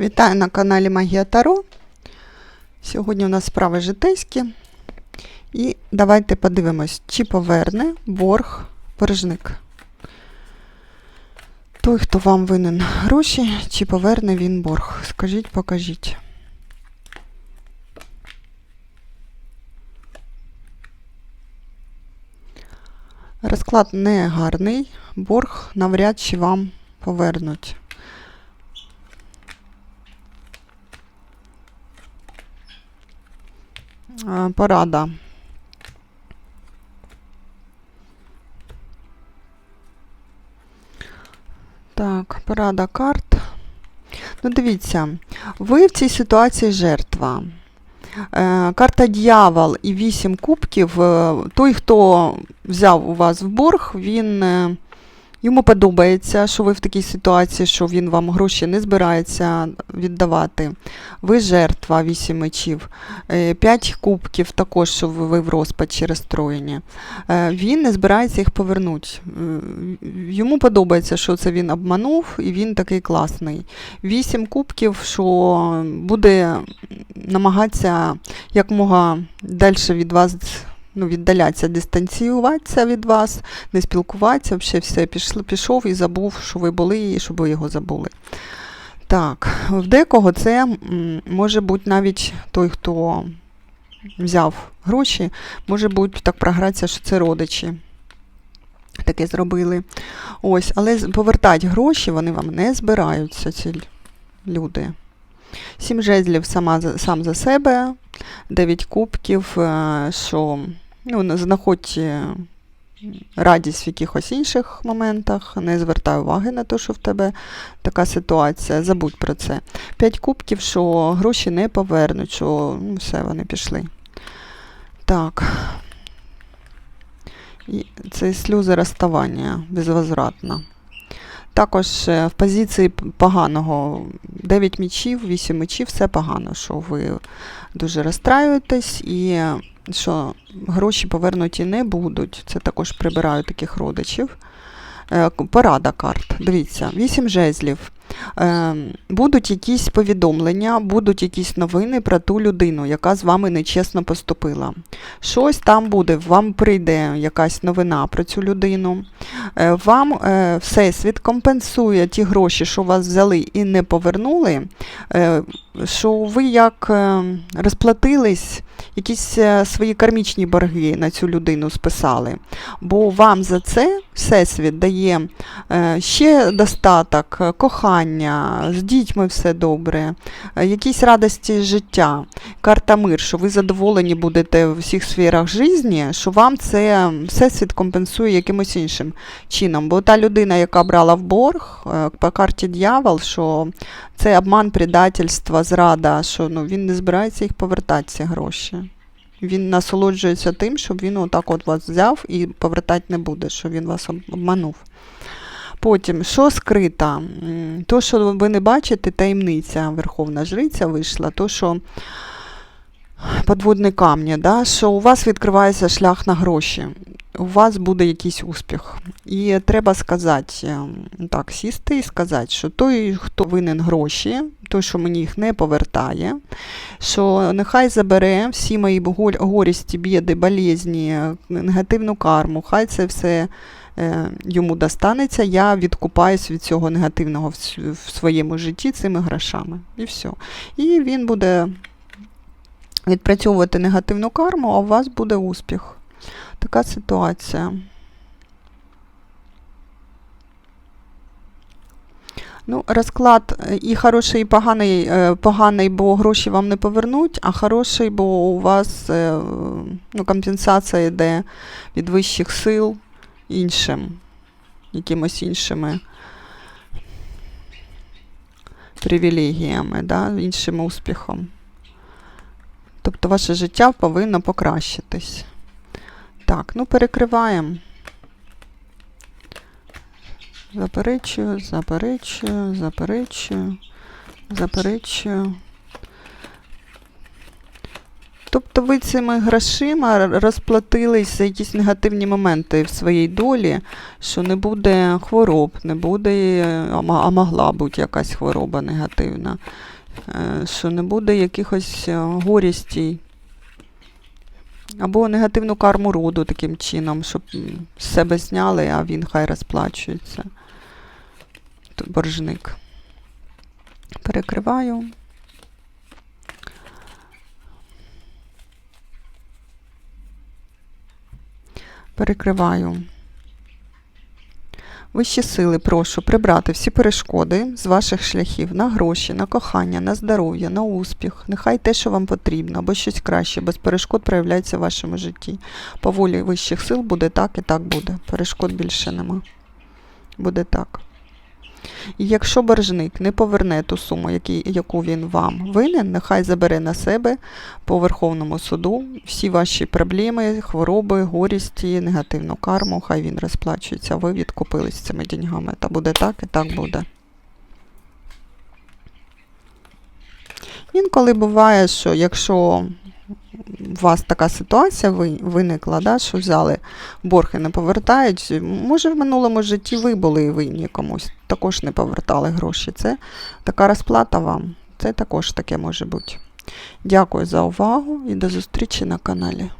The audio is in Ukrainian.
Вітаю на каналі Магія Таро. Сьогодні у нас справи житейські. І давайте подивимось, чи поверне борг боржник. Той, хто вам винен гроші, чи поверне він борг. Скажіть, покажіть. Розклад не гарний, борг навряд чи вам повернуть. Порада. Так, порада карт. Ну, дивіться, ви в цій ситуації жертва. Е, Карта дьявол і вісім кубків. е, Той, хто взяв у вас в борг, він. Йому подобається, що ви в такій ситуації, що він вам гроші не збирається віддавати. Ви жертва вісім мечів. Е, П'ять кубків також, що ви в розпачі розстроєні. Е, Він не збирається їх повернути. Е, Йому подобається, що це він обманув, і він такий класний. Вісім кубків, що буде намагатися якмога далі від вас ну, віддалятися, дистанціюватися від вас, не спілкуватися, взагалі все пішло, пішов і забув, що ви були, і щоб ви його забули. Так, в декого це може бути навіть той, хто взяв гроші, може бути так програтися, що це родичі. Таке зробили. Ось, але повертати гроші вони вам не збираються, ці люди. Сім жезлів сама, сам за себе, дев'ять кубків, е, що ну, знаходь е, радість в якихось інших моментах, не звертай уваги на те, що в тебе така ситуація, забудь про це. П'ять кубків, що гроші не повернуть, що ну, все, вони пішли. Так. І це сльози розставання безвозвратно. Також е, в позиції поганого 9 мічів, 8 мечів, все погано, що ви дуже розстраюєтесь і е, що гроші повернуті не будуть. Це також прибираю таких родичів. Е, Порада карт. Дивіться, 8 жезлів. Е, Будуть якісь повідомлення, будуть якісь новини про ту людину, яка з вами нечесно поступила. Щось там буде, вам прийде якась новина про цю людину. Е, Вам е, Всесвіт компенсує ті гроші, що вас взяли і не повернули, е, що ви як розплатились, якісь свої кармічні борги на цю людину списали. Бо вам за це Всесвіт дає ще достаток, е, кохання, з дітьми все добре, е, якісь радості життя, карта мир, що ви задоволені будете в всіх сферах житті, що вам це Всесвіт компенсує якимось іншим чином. Бо та людина, яка брала в борг е, по карті дьявол, що це обман, предательство, зрада, що ну, він не збирається їх повертати, ці гроші. Він насолоджується тим, щоб він отак от вас взяв і повертати не буде, що він вас обманув. Потім, що скрита? То, що ви не бачите, таємниця Верховна Жриця вийшла, то, що подводні камні, да, що у вас відкривається шлях на гроші, у вас буде якийсь успіх. І треба сказати, так, сісти і сказати, що той, хто винен гроші, той, що мені їх не повертає, що нехай забере всі мої горісті, біди, болезні, негативну карму, хай це все йому достанеться, я відкупаюсь від цього негативного в, своєму житті цими грошами. І все. І він буде відпрацьовувати негативну карму, а у вас буде успіх. Така ситуація. Ну, розклад е, і хороший, і поганий, е, поганий, бо гроші вам не повернуть, а хороший, бо у вас е, ну, компенсація йде від вищих сил іншим, якимось іншими привілегіями, да, іншим успіхом. Тобто ваше життя повинно покращитись. Так, ну перекриваємо. Заперечую, заперечую, заперечую, заперечую. Тобто ви цими грошима р- розплатились за якісь негативні моменти в своїй долі, що не буде хвороб, не буде, е, а могла бути якась хвороба негативна, е, що не буде якихось е, горістей. Або негативну карму роду таким чином, щоб себе зняли, а він хай розплачується. Боржник. Перекриваю. Перекриваю. Вищі сили, прошу прибрати всі перешкоди з ваших шляхів на гроші, на кохання, на здоров'я, на успіх. Нехай те, що вам потрібно, або щось краще, без перешкод проявляється в вашому житті. По волі вищих сил буде так і так буде. Перешкод більше нема. Буде так. І якщо боржник не поверне ту суму, яку він вам винен, нехай забере на себе по Верховному суду всі ваші проблеми, хвороби, горісті, негативну карму, хай він розплачується, ви відкупились цими деньгами. Та буде так і так буде. Інколи буває, що якщо у вас така ситуація виникла, да, що взяли борг і не повертають, може в минулому житті ви були винні комусь, також не повертали гроші. Це така розплата вам. Це також таке може бути. Дякую за увагу і до зустрічі на каналі.